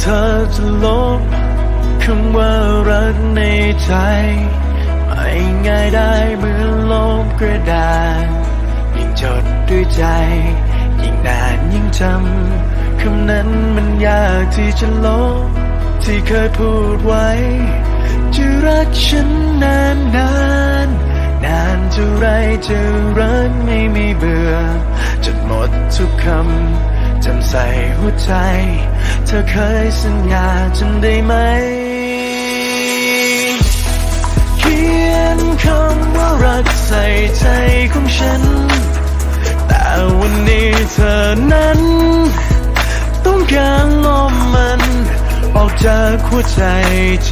เธอจะลบคำว่ารักในใจไม่ง่ายได้เหมือนลบกระดาษยิ่งจดด้วยใจ ยิ่งนานยิ่งจำคำนั้นมันยากที่จะลบ ที่เคยพูดไว้ จะรักฉันนานนานนานเท่าไรจะรักไม่มีเบื่อจนหมดทุกคำ จำใส่หัวใจ เธอเคยสัญญาจำได้ไหม เขียนคำว่ารักใส่ใจของฉัน แต่วันนี้เธอนั้น ต้องการลมมัน ออกจากหัวใจ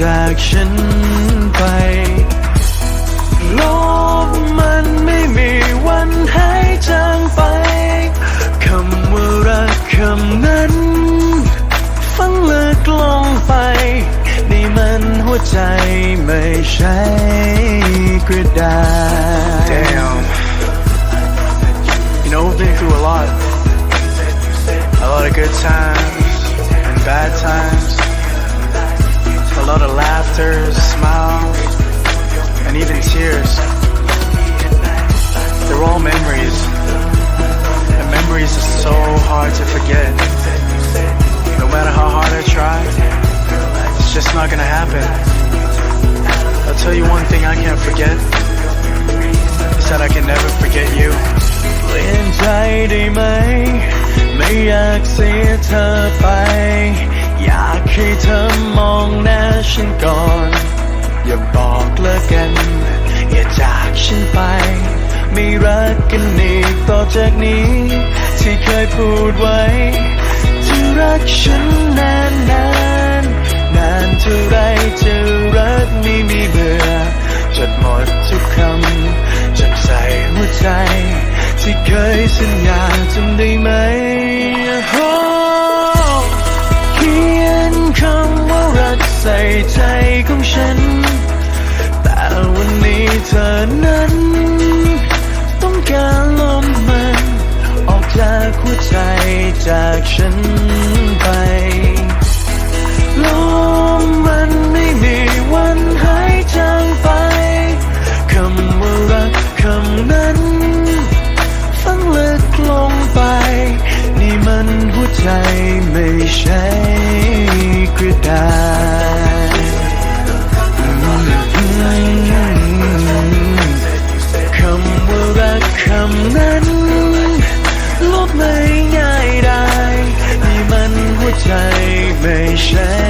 จากฉันไปลม ใจไม่ใช่กระดาษ Damn. You know, we've been through a lot. A lot of good times and bad times. Just not gonna happen. I'll tell you one thing I can't forget is that I can never forget you. เปลี่ยนใจได้ไหม ไม่อยากเสียเธอไป อยากให้เธอมองหน้าฉันก่อน อย่าบอกเลิกกัน อย่าจากฉันไป ไม่รักกันอีกต่อจากนี้ ที่เคยพูดไว้จะรักฉันนานนานๆน ท่าไรจะรักไม่มีเบื่อจดหมดทุกคำจำใส่หัวใจ ที่เคยสัญญาจำได้ไหมโอ้เขียนคำว่ารักใส่ใจของฉัน แต่วันนี้เธอนั้นต้องการลมมัน ออกจากหัวใจจากฉันไป ใช่กระดาษคำว่ารักคำนั้นลบไม่ง่ายได้นี่มันหัวใจไม่ใช่กระดาษ